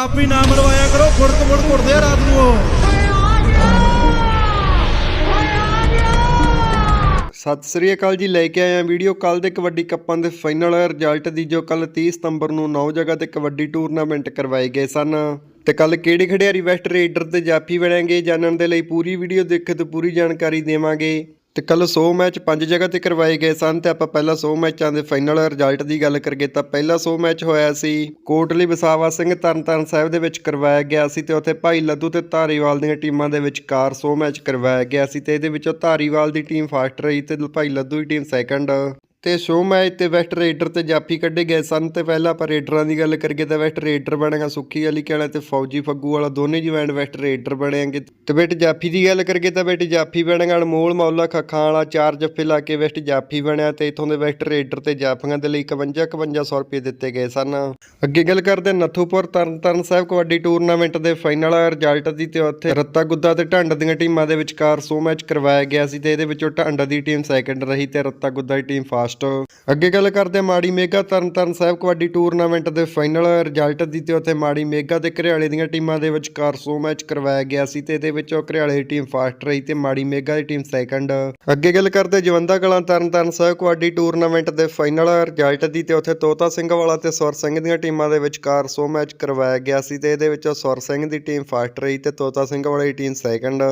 ਆਪੀ ਨਾ ਮਰਵਾਇਆ ਕਰੋ ਫੁੜਕ ਫੁੜ ਘੁੱਟਦੇ ਆ ਰਾਤ ਨੂੰ ਉਹ। ਸਤਿ ਸ੍ਰੀ ਅਕਾਲ ਜੀ, ਲੈ ਕੇ ਆਇਆ ਵੀਡੀਓ। ਕੱਲ ਦੇ ਕਬੱਡੀ ਕੱਪਾਂ ਦੇ ਫਾਈਨਲ ਰਿਜ਼ਲਟ ਦੀ ਜੋ ਕੱਲ 30 ਸਤੰਬਰ ਨੂੰ 9 ਜਗ੍ਹਾ ਤੇ ਕਬੱਡੀ ਟੂਰਨਾਮੈਂਟ ਕਰਵਾਏ ਗਏ ਸਨ। ਤੇ ਕੱਲ ਕਿਹੜੇ ਖਿਡਾਰੀ ਵੈਸਟ ਰੇਡਰ ਤੇ ਜਾਫੀ ਬਣਾਂਗੇ ਜਾਣਨ ਦੇ ਲਈ ਪੂਰੀ ਵੀਡੀਓ ਦੇਖੋ ਤੇ ਪੂਰੀ ਜਾਣਕਾਰੀ ਦੇਵਾਂਗੇ। ਤੇ ਕੱਲ 100 ਮੈਚ ਪੰਜ ਜਗ੍ਹਾ ਤੇ ਕਰਵਾਏ ਗਏ ਸਨ ਤੇ ਆਪਾਂ ਪਹਿਲਾਂ 100 ਮੈਚਾਂ ਦੇ ਫਾਈਨਲ ਰਿਜ਼ਲਟ ਦੀ ਗੱਲ ਕਰੀਏ ਤਾਂ ਪਹਿਲਾ 100 ਮੈਚ ਹੋਇਆ ਸੀ। ਕੋਟਲੀ ਬਸਾਵਾ ਸਿੰਘ ਤਰਨਤਾਰਨ ਸਾਹਿਬ ਦੇ ਵਿੱਚ ਕਰਵਾਇਆ ਗਿਆ ਸੀ ਤੇ ਉੱਥੇ ਭਾਈ ਲੱਦੂ ਤੇ ਧਾਰੀਵਾਲ ਦੀਆਂ ਟੀਮਾਂ ਦੇ ਵਿਚਕਾਰ 100 ਮੈਚ ਕਰਵਾਇਆ ਗਿਆ ਸੀ ਤੇ ਇਹਦੇ ਵਿੱਚੋਂ ਧਾਰੀਵਾਲ ਦੀ ਟੀਮ ਫਸਟ ਰਹੀ ਤੇ ਭਾਈ ਲੱਦੂ ਦੀ ਟੀਮ ਸੈਕੰਡ ਤੇ ਸ਼ੋ ਮੈਚ ਤੇ ਵੈਸਟ ਰੇਡਰ ਤੇ ਜਾਫੀ ਕੱਢੇ ਗਏ ਸਨ ਤੇ ਪਹਿਲਾਂ ਆਪਾਂ ਰੇਡਰਾਂ ਦੀ ਗੱਲ ਕਰੀਏ ਤਾਂ ਵੈਸਟ ਰੇਡਰ ਬਣੇਗਾ ਸੁੱਖੀ ਵਾਲੀ ਕਹਿਣਾ ਤੇ ਫੌਜੀ ਫੱਗੂ ਵਾਲਾ, ਦੋਨੇ ਜਵੈਂਡ ਵੈਸਟ ਰੇਡਰ ਬਣੇਗੇ। ਤੇ ਬੇਟ ਜਾਫੀ ਦੀ ਗੱਲ ਕਰੀਏ ਤਾਂ ਬੇਟ ਜਾਫੀ ਬਣੇਗਾ ਅਨਮੋਲ ਮੌਲਾ ਖੱਖਾਂ ਵਾਲਾ, ਚਾਰ ਜੱਫੇ ਲਾ ਕੇ ਵੈਸਟ ਜਾਫੀ ਬਣਿਆ ਤੇ ਇਥੋਂ ਦੇ ਵੈਸਟ ਰੇਡਰ ਤੇ ਜਾਫੀਆਂ ਦੇ ਲਈ 51 5100 ਰੁਪਏ ਦਿੱਤੇ ਗਏ ਸਨ। ਅੱਗੇ ਗੱਲ ਕਰਦੇ ਹਾਂ ਨੱਥੂਪੁਰ, ਤਰਨਤਾਰਨ ਸਾਹਿਬ ਕਬੱਡੀ ਟੂਰਨਾਮੈਂਟ ਦੇ ਫਾਈਨਲ ਰਿਜ਼ਲਟ ਦੀ ਤੇ ਉੱਥੇ ਰੱਤਾ ਗੁੱਦਾ ਤੇ ਢੰਡ ਦੀਆਂ ਟੀਮਾਂ ਦੇ ਵਿਚਕਾਰ ਸੋ ਮੈਚ ਕਰਵਾਇਆ ਗਿਆ ਸੀ ਤੇ ਇਹਦੇ ਵਿੱਚੋਂ ਢੰਡ ਦੀ ਟੀਮ ਸੈਕੰਡ ਰਹੀ ਤੇ ਰੱਤਾ ਗੁੱਦਾ ਦੀ ਟੀਮ ਫਾਸਟ ਅੱਗੇ ਗੱਲ ਕਰਦੇ ਮਾੜੀ ਮੇਗਾ, ਤਰਨਤਾਰਨ ਸਾਹਿਬ ਕਬੱਡੀ ਟੂਰਨਾਮੈਂਟ ਦੇ ਫਾਈਨਲ ਰਿਜ਼ਲਟ ਦੀ ਤੇ ਉੱਥੇ ਮਾੜੀ ਮੇਗਾ ਤੇ ਘਰਿਆਲੇ ਦੀਆਂ ਟੀਮਾਂ ਦੇ ਵਿਚਕਾਰ 100 ਮੈਚ ਕਰਵਾਇਆ ਗਿਆ ਸੀ ਤੇ ਇਹਦੇ ਵਿੱਚੋਂ ਘਰਿਆਲੇ ਦੀ ਟੀਮ ਫਸਟ ਰਹੀ ਤੇ ਮਾੜੀ ਮੇਗਾ ਦੀ ਟੀਮ ਸੈਕੰਡ ਅੱਗੇ ਗੱਲ ਕਰਦੇ ਜਵੰਦਾ ਕਲਾਂ, ਤਰਨਤਾਰਨ ਸਾਹਿਬ ਕਬੱਡੀ ਟੂਰਨਾਮੈਂਟ ਦੇ ਫਾਈਨਲ ਰਿਜ਼ਲਟ ਦੀ ਤੇ ਉੱਥੇ ਤੋਤਾ ਸਿੰਘ ਵਾਲਾ ਤੇ ਸੁਰ ਸਿੰਘ ਦੀਆਂ ਟੀਮਾਂ ਦੇ ਵਿਚਕਾਰ 100 ਮੈਚ ਕਰਵਾਇਆ ਗਿਆ ਸੀ ਤੇ ਇਹਦੇ ਵਿੱਚੋਂ ਸੁਰ ਸਿੰਘ ਦੀ ਟੀਮ ਫਾਸਟ ਰਹੀ ਤੇ ਤੋਤਾ ਸਿੰਘ ਵਾਲੀ ਦੀ ਟੀਮ ਸੈਕੰਡ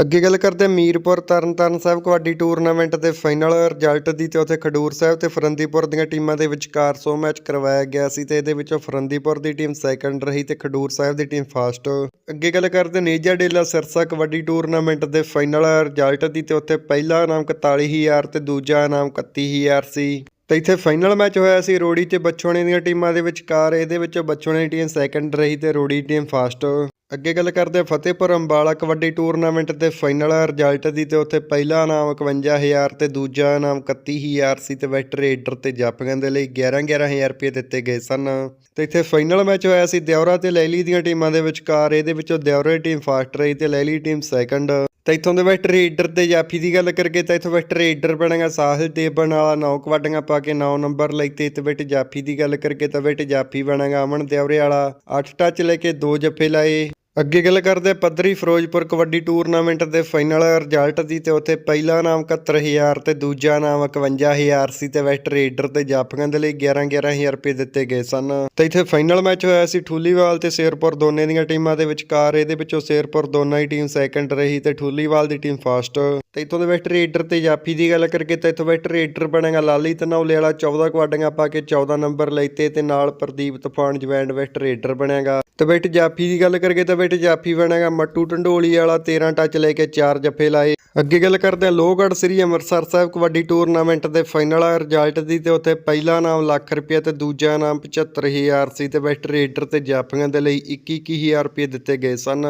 ਅੱਗੇ ਗੱਲ ਕਰਦੇ ਮੀਰਪੁਰ, ਤਰਨਤਾਰਨ ਸਾਹਿਬ ਕਬੱਡੀ ਟੂਰਨਾਮੈਂਟ ਦੇ ਫਾਈਨਲ ਰਿਜ਼ਲਟ ਦੀ ਤੇ ਉੱਥੇ ਖਡੂਰ ਖਡੂਰ ਸਾਹਿਬ ਤੇ ਫਰੰਦੀਪੁਰ ਦੀਆਂ ਟੀਮਾਂ ਦੇ ਵਿਚਕਾਰ 100 ਮੈਚ ਕਰਵਾਇਆ ਗਿਆ ਸੀ ਤੇ ਇਹਦੇ ਵਿੱਚੋਂ ਫਰੰਦੀਪੁਰ ਦੀ ਟੀਮ ਸੈਕੰਡ ਰਹੀ ਤੇ ਖਡੂਰ ਸਾਹਿਬ ਦੀ ਟੀਮ ਫਸਟ ਅੱਗੇ ਗੱਲ ਕਰਦੇ ਹਾਂ ਨੇਜਾ ਡੇਲਾ ਸਿਰਸਾ ਕਬੱਡੀ ਟੂਰਨਾਮੈਂਟ ਦੇ ਫਾਈਨਲ ਰਿਜ਼ਲਟ ਦੀ ਤੇ ਉੱਥੇ ਪਹਿਲਾ ਇਨਾਮ 41000 ਤੇ ਦੂਜਾ ਇਨਾਮ 31000 ਸੀ। ਤੇ ਇੱਥੇ ਫਾਈਨਲ ਮੈਚ ਹੋਇਆ ਸੀ ਰੋੜੀ ਤੇ ਬਚੋਣੇ ਦੀਆਂ ਟੀਮਾਂ ਦੇ ਵਿਚਕਾਰ, ਇਹਦੇ ਵਿੱਚ ਬਚੋਣੇ ਦੀ ਟੀਮ ਸੈਕੰਡ ਰਹੀ ਤੇ ਰੋੜੀ ਟੀਮ ਫਸਟ ਅੱਗੇ ਗੱਲ ਕਰਦੇ ਹਾਂ ਫਤਿਹਪੁਰ ਅੰਬਾਲਾ ਕਬੱਡੀ ਟੂਰਨਾਮੈਂਟ ਦੇ ਫਾਈਨਲ ਰਿਜ਼ਲਟ ਦੀ ਤੇ ਉੱਥੇ ਪਹਿਲਾ ਇਨਾਮ 51000 ਤੇ ਦੂਜਾ ਇਨਾਮ 31000 ਸੀ ਤੇ ਵੈਸਟ ਰੇਡਰ ਤੇ ਜਾਪੀਆਂ ਦੇ ਲਈ 11 11000 ਰੁਪਏ ਦਿੱਤੇ ਗਏ ਸਨ। ਤੇ ਇੱਥੇ ਫਾਈਨਲ ਮੈਚ ਹੋਇਆ ਸੀ ਦਿਉਰਾ ਤੇ ਲੈਲੀ ਦੀਆਂ ਟੀਮਾਂ ਦੇ ਵਿਚਕਾਰ, ਇਹਦੇ ਵਿੱਚੋਂ ਦਿਉਰੇ ਟੀਮ ਫਸਟ ਰਹੀ ਤੇ ਲੈਲੀ ਟੀਮ ਸੈਕੰਡ। ਤਾਂ ਇੱਥੋਂ ਦੇ ਵੈਸਟ ਟਰੇਡਰ ਤੇ ਜਾਫੀ ਦੀ ਗੱਲ ਕਰਕੇ ਤਾਂ ਇੱਥੋਂ ਵੈਸਟ ਟਰੇਡਰ ਬਣੇਗਾ, ਸਾਹਿਲ ਦੇਵਨ ਵਾਲਾ ਨੌ ਕਵਾਡੀਆਂ ਪਾ ਕੇ 9 ਨੰਬਰ ਲਈ ਤੇ ਤੇ ਵੈਟ ਜਾਫੀ ਦੀ ਗੱਲ ਕਰਕੇ ਤਾਂ ਵੈਟ ਜਾਫੀ ਬਣੇਗਾ ਅਮਨ ਦਿਉਰੇ ਵਾਲਾ। 8 ਟੱਚ ਲੈ ਕੇ ਦੋ ਜੱਫੇ ਲਾਏ। ਅੱਗੇ ਗੱਲ ਕਰਦੇ ਹਾਂ ਪੱਧਰੀ ਫਿਰੋਜ਼ਪੁਰ ਕਬੱਡੀ ਟੂਰਨਾਮੈਂਟ ਦੇ ਫਾਈਨਲ ਰਿਜ਼ਲਟ ਦੀ ਤੇ ਉੱਥੇ ਪਹਿਲਾ ਨਾਮ 71000 ਤੇ ਦੂਜਾ ਨਾਮ 51000 ਸੀ ਤੇ ਵੈਸਟ ਰੇਡਰ ਤੇ ਜਾਫੀਆਂ ਦੇ ਲਈ 11 11000 ਰੁਪਏ ਦਿੱਤੇ ਗਏ ਸਨ। ਤੇ ਇੱਥੇ ਫਾਈਨਲ ਮੈਚ ਹੋਇਆ ਸੀ ਠੂਲੀਵਾਲ ਤੇ ਸ਼ੇਰਪੁਰ ਦੋਨੇ ਦੀਆਂ ਟੀਮਾਂ ਦੇ ਵਿਚਕਾਰ। ਇਹਦੇ ਵਿੱਚੋਂ ਸ਼ੇਰਪੁਰ ਦੋਨਾਂ ਹੀ ਟੀਮ ਸੈਕੰਡ ਰਹੀ ਤੇ ਠੂਲੀਵਾਲ ਦੀ ਟੀਮ ਫਸਟ। ਤੇ ਇੱਥੋਂ ਦੇ ਵੈਸਟ ਰੇਡਰ ਤੇ ਜਾਫੀ ਦੀ ਗੱਲ ਕਰਕੇ ਤਾਂ ਇੱਥੋਂ ਵੈਸਟ ਰੇਡਰ ਬਣੇਗਾ ਲਾਲੀ ਤਨੌਲੇ ਵਾਲਾ 14 ਕਵਾਡੀਆਂ ਪਾ ਕੇ 14 ਨੰਬਰ ਲੈਤੇ ਤੇ ਨਾਲ ਪ੍ਰਦੀਪ ਤੂਫਾਨ ਜਵੈਂਡ ਵੈਸਟ ਰੇਡਰ ਬਣੇਗਾ। ਤੇ ਬੈਟ ਜਾਫੀ ਦੀ ਗੱਲ ਕਰਕੇ ਤਾਂ ਬੈਟ ਜਾਫੀ ਬਣੇਗਾ। ਮੱਟੂ ਢੰਡੋਲੀ ਵਾਲਾ 13 ਟੱਚ ਲੈ ਕੇ 4 ਜੱਫੇ ਲਾਏ। ਅੱਗੇ ਗੱਲ ਕਰਦੇ ਹਾਂ ਲੋਹਗੜ੍ਹ ਸ੍ਰੀ ਅੰਮ੍ਰਿਤਸਰ ਸਾਹਿਬ ਕਬੱਡੀ ਟੂਰਨਾਮੈਂਟ ਦੇ ਫਾਈਨਲ ਰਿਜ਼ਲਟ ਦੀ ਤੇ ਉੱਥੇ ਪਹਿਲਾ ਨਾਮ ਲੱਖ ਰੁਪਏ ਤੇ ਦੂਜਾ ਨਾਮ 75000 ਸੀ ਤੇ ਵੈਸਟ ਰੇਡਰ ਤੇ ਜਾਫੀਆਂ ਦੇ ਲਈ 21000 ਰੁਪਏ ਦਿੱਤੇ ਗਏ ਸਨ।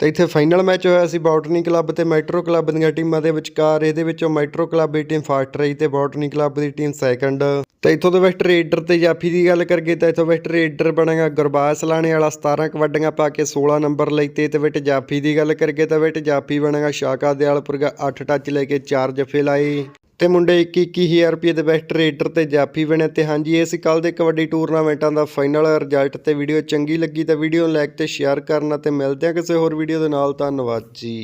ਤੇ ਇੱਥੇ ਫਾਈਨਲ ਮੈਚ ਹੋਇਆ ਸੀ ਬਾਟਨੀ ਕਲੱਬ ਤੇ ਮੈਟਰੋ ਕਲੱਬ ਦੀਆਂ ਟੀਮਾਂ ਦੇ ਵਿਚਕਾਰ। ਇਹਦੇ ਵਿੱਚੋਂ ਮੈਟਰੋ ਕਲੱਬ ਦੀ ਟੀਮ ਫਸਟ ਰਹੀ ਤੇ ਬਾਟਨੀ ਕਲੱਬ ਦੀ ਟੀਮ ਸੈਕੰਡ। ਤੇ ਇੱਥੋਂ ਦੇ ਵੈਸਟ ਰੇਡਰ ਤੇ ਜਾਫੀ ਦੀ ਗੱਲ ਕਰੀਏ ਤਾਂ ਇੱਥੋਂ ਵੈਸਟ ਰੇਡਰ ਬਣੇਗਾ ਗੁਰਬਾਜ ਸਲਾਣੇ ਵਾਲਾ 17 ਕਵੱਡੀਆਂ ਪਾ ਕੇ 16 ਨੰਬਰ ਲਈ ਤੇ ਤੇ ਵਿੱਚ ਜਾਫੀ ਦੀ ਗੱਲ ਕਰੀਏ ਤਾਂ ਵਿਟ ਜਾਫੀ ਬਣੇਗਾ ਸ਼ਾਕਾ ਦਿਆਲਪੁਰ ਦਾ 8 ਟੱਚ ਲੈ ਕੇ 4 ਜੱਫੇ ਲਾਏ। ਤੇ ਮੁੰਡੇ 21 21000 ਰੁਪਏ ਦੇ ਬੈਸਟ ਰੇਡਰ ਤੇ ਜਾਫੀ ਬਣੇ ਤੇ ਹਾਂਜੀ, ਇਹ ਸੀ ਕੱਲ ਦੇ ਕਬੱਡੀ ਟੂਰਨਾਮੈਂਟਾਂ ਦਾ ਫਾਈਨਲ ਰਿਜ਼ਲਟ ਤੇ ਵੀਡੀਓ ਚੰਗੀ ਲੱਗੀ ਤਾਂ ਵੀਡੀਓ ਨੂੰ ਲਾਈਕ ਤੇ ਸ਼ੇਅਰ ਕਰਨਾ ਤੇ ਮਿਲਦੇ ਹਾਂ ਕਿਸੇ ਹੋਰ ਵੀਡੀਓ ਦੇ ਨਾਲ। ਧੰਨਵਾਦ ਜੀ।